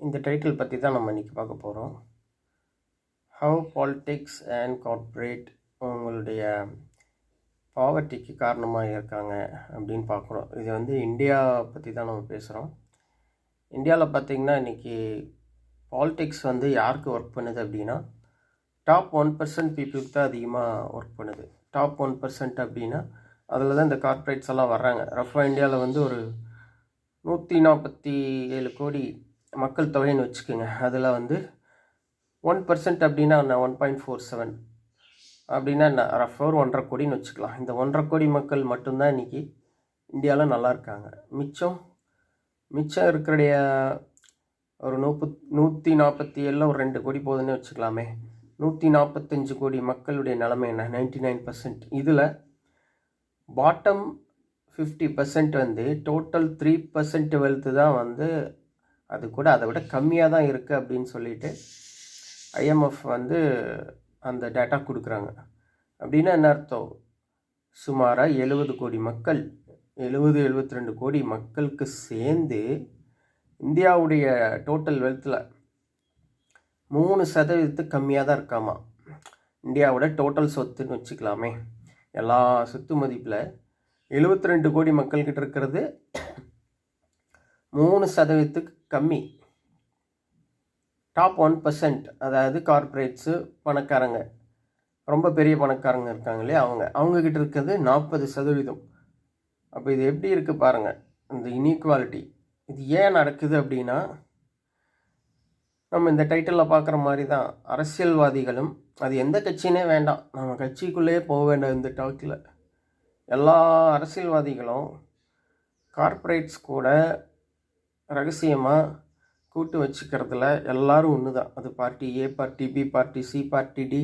இந்த டைட்டில் பற்றி தான் நம்ம இன்றைக்கி பார்க்க போகிறோம் ஹவு பாலிட்டிக்ஸ் அண்ட் கார்ப்பரேட் உங்களுடைய பாவர்ட்டிக்கு காரணமாக இருக்காங்க அப்படின்னு பார்க்குறோம். இது வந்து இந்தியா பற்றி தான் நம்ம பேசுகிறோம் இந்தியாவில் பார்த்திங்கன்னா இன்றைக்கி பாலிடிக்ஸ் வந்து யாருக்கு ஒர்க் பண்ணுது அப்படின்னா டாப் ஒன் பர்சன்ட் பீப்புளுக்கு தான் அதிகமாக ஒர்க் பண்ணுது. டாப் ஒன் பர்சன்ட் அப்படின்னா அதில் தான் இந்த கார்ப்பரேட்ஸ் எல்லாம் வர்றாங்க. ரஃபாக இந்தியாவில் வந்து ஒரு நூற்றி நாற்பத்தி ஏழு கோடி மக்கள் தொகைன்னு வச்சுக்கோங்க. அதில் வந்து ஒன் பர்சன்ட் அப்படின்னா நான் ஒன் பாயிண்ட் ஃபோர் செவன். அப்படின்னா நான் ரஃப் ஒரு ஒன்றரை கோடின்னு வச்சுக்கலாம். இந்த ஒன்றரை கோடி மக்கள் மட்டும்தான் இன்றைக்கி இந்தியாவில் நல்லா இருக்காங்க. மிச்சம் மிச்சம் இருக்கிறடைய ஒரு நூப்பு நூற்றி நாற்பத்தி ஏழில் ஒரு ரெண்டு கோடி போதுன்னு வச்சுக்கலாமே. நூற்றி நாற்பத்தஞ்சு கோடி மக்களுடைய நிலைமை என்ன? நைன்டி நைன் பர்சன்ட் இதில் பாட்டம் ஃபிஃப்டி பர்சன்ட் வந்து டோட்டல் த்ரீ பர்சன்ட் வெல்த்து தான் வந்து அது கூட அதை விட கம்மியாக தான் இருக்குது அப்படின்னு சொல்லிட்டு ஐஎம்எஃப் வந்து அந்த டேட்டா கொடுக்குறாங்க. அப்படின்னா என்ன அர்த்தம்? சுமாராக எழுபது கோடி மக்கள் எழுபது எழுபத்தி ரெண்டு கோடி மக்களுக்கு சேர்ந்து இந்தியாவுடைய டோட்டல் வெல்த்தில் மூணு சதவீதத்துக்கு கம்மியாக தான் இருக்காமா? இந்தியாவோட டோட்டல் சொத்துன்னு வச்சுக்கலாமே. எல்லா சொத்து மதிப்பில் எழுபத்தி ரெண்டு கோடி மக்கள்கிட்ட இருக்கிறது மூணு சதவீதத்துக்கு கம்மி. டாப் ஒன் பர்சன்ட் அதாவது கார்ப்பரேட்ஸு பணக்காரங்க. ரொம்ப பெரிய பணக்காரங்க இருக்காங்க இல்லையா அவங்க. அவங்கக்கிட்ட இருக்கிறது நாற்பது சதவீதம். அப்போ இது எப்படி இருக்குது பாருங்கள் இந்த இன்இக்வாலிட்டி இது ஏன் நடக்குது அப்படின்னா நம்ம இந்த டைட்டிலில் பார்க்குற மாதிரி தான் அரசியல்வாதிகளும் அது எந்த கட்சினே வேண்டாம். நம்ம கட்சிக்குள்ளேயே போக வேண்டாம் இந்த டாக்கில் எல்லா அரசியல்வாதிகளும் கார்ப்பரேட்ஸ் கூட ரகசியமாக கூட்டு வச்சுக்கிறதுல எல்லோரும் ஒன்று தான் அது party A party B party C party D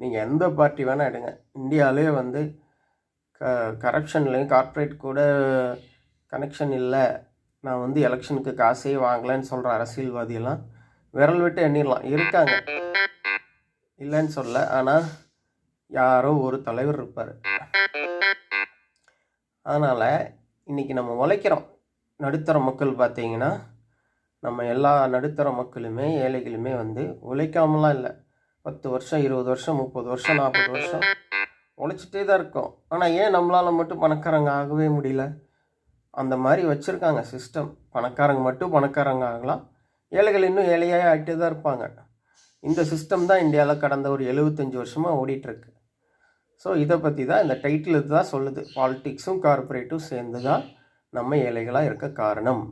நீங்கள் எந்த பார்ட்டி வேணால் எடுங்க. இந்தியாவிலே வந்து க கரப்ஷன்லேயும் கார்ப்பரேட் கூட கனெக்ஷன் இல்லை. நான் வந்து எலெக்ஷனுக்கு காசே வாங்கலைன்னு சொல்கிற அரசியல்வாதியெல்லாம் விரல் விட்டு எண்ணிடலாம். இருக்காங்க. இல்லைன்னு சொல்ல. ஆனால் யாரோ ஒரு தலைவர் இருப்பார். அதனால் இன்றைக்கி நம்ம உழைக்கிறோம். நடுத்தர மக்கள் பார்த்தீங்கன்னா நம்ம எல்லா நடுத்தர மக்களுமே ஏழைகளுமே வந்து உழைக்காமலாம் இல்லை. பத்து வருஷம் இருபது வருஷம் முப்பது வருஷம் நாற்பது வருஷம் உழைச்சிட்டே தான் இருக்கோம். ஆனால் ஏன் நம்மளால் மட்டும் பணக்காரங்க ஆகவே முடியல? அந்த மாதிரி வச்சுருக்காங்க சிஸ்டம் பணக்காரங்க மட்டும் பணக்காரங்க ஆகலாம். ஏழைகள் இன்னும் ஏழையாக ஆகிட்டே தான் இருப்பாங்க. இந்த சிஸ்டம் தான் இந்தியாவில் கடந்த ஒரு எழுபத்தஞ்சி வருஷமாக ஓடிட்டுருக்கு. ஸோ இதை பற்றி தான் இந்த டைட்டில் தான் சொல்லுது. பாலிட்டிக்ஸும் கார்பரேட்டும் சேர்ந்து தான் நம்ம ஏழைகளாக இருக்க காரணம்.